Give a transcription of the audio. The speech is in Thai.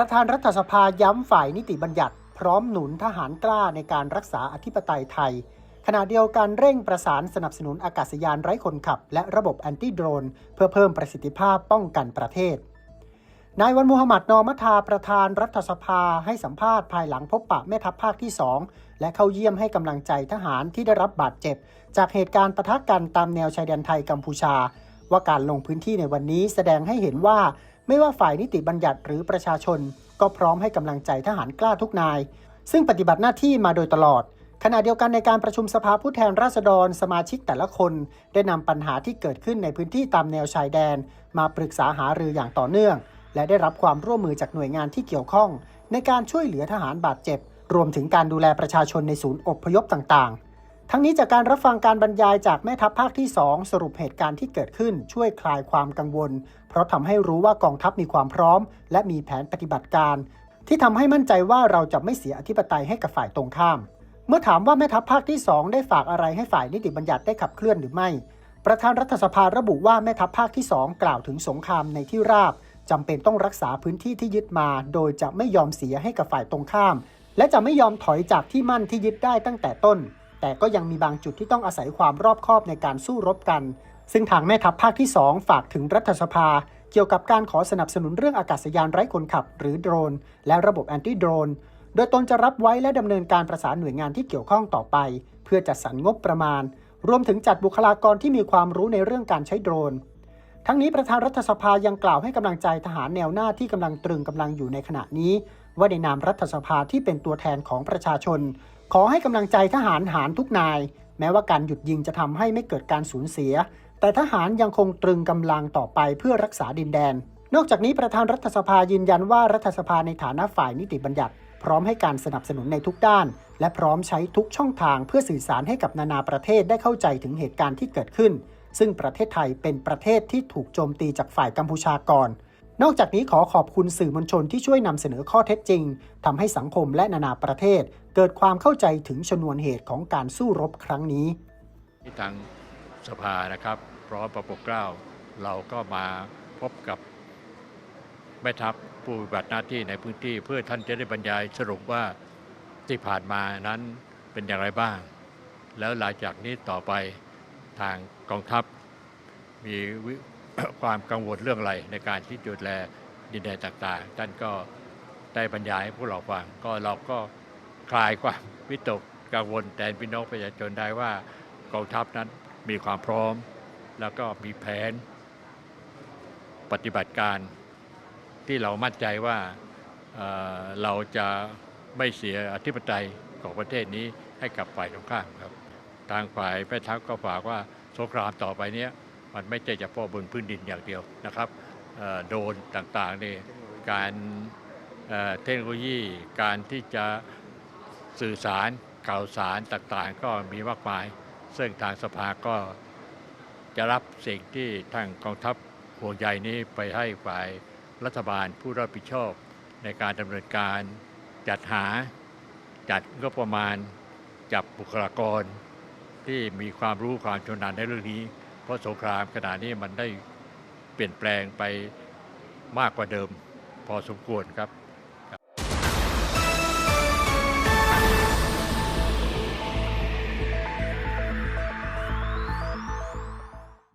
ประธานรัฐสภาย้ำฝ่ายนิติบัญญัติ พร้อมหนุนทหารกล้าในการรักษาอธิปไตยไทย ขณะเดียวกันเร่งประสานสนับสนุนอากาศยานไร้คนขับ และระบบแอนตี้โดรน เพื่อเพิ่มประสิทธิภาพป้องกันประเทศนายวันมูฮัมหมัดนอมัทาประธานรัฐสภาให้สัมภาษณ์ภายหลังพบปะแม่ทัพภาคที่ 2 และเข้าเยี่ยมให้กำลังใจทหารที่ได้รับบาดเจ็บ จากเหตุการณ์ปะทะกันตามแนวชายแดนไทยกัมพูชา ว่าการลงพื้นที่ในวันนี้แสดงให้เห็นว่า ไม่ว่าฝ่ายนิติบัญญัติหรือประชาชน ก็พร้อมให้กำลังใจทหารกล้าทุกนาย ซึ่งปฏิบัติหน้าที่มาโดยตลอด ขณะเดียวกันในการประชุมสภาผู้แทนราษฎร สมาชิกแต่ละคน ได้นำปัญหาที่เกิดขึ้นในพื้นที่ตามแนวชายแดน มาปรึกษาหารืออย่างต่อเนื่อง และได้รับความร่วมมือจากหน่วยงานที่เกี่ยวข้อง ในการช่วยเหลือทหารบาดเจ็บ รวมถึงการดูแลประชาชนในศูนย์อพยพต่างๆ ทั้งนี้จากการรับฟังการบรรยายจากแม่ทัพภาคที่ 2 สรุปเหตุการณ์ที่เกิดขึ้นช่วยคลายความกังวล เพราะทำให้รู้ว่ากองทัพมีความพร้อม และมีแผนปฏิบัติการ ที่ทำให้มั่นใจว่าเราจะไม่เสียอธิปไตยให้กับฝ่ายตรงข้าม เมื่อถามว่าแม่ทัพภาคที่ 2 ได้ฝากอะไรให้ฝ่ายนิติบัญญัติได้ขับเคลื่อนหรือไม่ ประธานรัฐสภาระบุว่าแม่ทัพภาคที่ 2 กล่าวถึงสงครามในที่ราบจำเป็นต้องรักษาพื้นที่ที่ยึดมา โดยจะไม่ยอมเสียให้กับฝ่ายตรงข้าม และจะไม่ยอมถอยจากที่มั่นที่ยึดได้ตั้งแต่ต้น แต่ก็ยังมีบางจุดที่ต้องอาศัยความรอบคอบในการสู้รบกัน ซึ่งทางแม่ทัพภาคที่ 2 ฝากถึงรัฐสภา เกี่ยวกับการขอสนับสนุนเรื่องอากาศยานไร้คนขับ หรือโดรน และระบบแอนตี้โดรน โดยตนจะรับไว้และดำเนินการประสานหน่วยงานที่เกี่ยวข้องต่อไป เพื่อจัดสรรงบประมาณ รวมถึงจัดบุคลากรที่มีความรู้ในเรื่องการใช้โดรน ทั้งนี้ประธานรัฐสภายังกล่าวให้กำลังใจทหารแนวหน้าที่กำลังตรึงกำลังอยู่ในขณะนี้ ว่าในนามรัฐสภาที่เป็นตัวแทนของประชาชน ขอให้กำลังใจทหารหารทุกนาย แม้ว่าการหยุดยิงจะทำให้ไม่เกิดการสูญเสีย แต่ทหารยังคงตรึงกำลังต่อไปเพื่อรักษาดินแดน นอกจากนี้ประธานรัฐสภายืนยันว่ารัฐสภาในฐานะฝ่ายนิติบัญญัติ พร้อมให้การสนับสนุนในทุกด้าน และพร้อมใช้ทุกช่องทางเพื่อสื่อสารให้กับนานาประเทศได้เข้าใจถึงเหตุการณ์ที่เกิดขึ้น ซึ่งประเทศไทยเป็นประเทศที่ถูกโจมตีจากฝ่ายกัมพูชาก่อน นอกจากนี้ขอขอบคุณสื่อมวลชนที่ช่วยนำเสนอข้อเท็จจริงทำให้สังคมและนานาประเทศ เกิดความเข้าใจถึงชนวนเหตุของการสู้รบครั้งนี้ที่ทางสภานะครับพร้อมประปกเกล้า เราก็มาพบกับแม่ทัพผู้ปฏิบัติหน้าที่ในพื้นที่ เพื่อท่านจะได้บรรยายสรุปว่าที่ผ่านมานั้นเป็นอย่างไรบ้าง แล้วหลังจากนี้ต่อไป ทางกองทัพ มีความกังวลเรื่องอะไรในการที่ดูแลดินแดนต่างๆ ท่านก็ได้บรรยายให้พวกเราฟัง ก็เราก็คลายความวิตกกังวลแทนพี่น้องประชาชนได้ว่ากองทัพนั้นมีความพร้อม แล้วก็มีแผน ปฏิบัติการที่เรามั่นใจว่าเเราจะไม่เสียอธิปไตยของประเทศนี้ให้กับฝ่ายตรงข้ามครับ ทางฝ่ายแม่ทัพก็ฝากว่าสงครามต่อไปเนี้ยมันไม่ใช่เฉพาะบนพื้นดินอย่างเดียวนะครับโดนต่างๆนี่การเอ่อเทคโนโลยีการที่จะสื่อสารข่าวสารต่างๆ ก็มีมากมาย ซึ่งทางสภาก็จะรับสิ่งที่ทางกองทัพห่วงใยนี้ไปให้ฝ่ายรัฐบาลผู้รับผิดชอบในการดำเนินการจัดหาจัดงบประมาณ จับบุคลากร ที่มีความรู้ความชำนาญในเรื่องนี้ เพราะสงครามขณะนี้มันได้เปลี่ยนแปลงไปมากกว่าเดิม พอสมควรครับ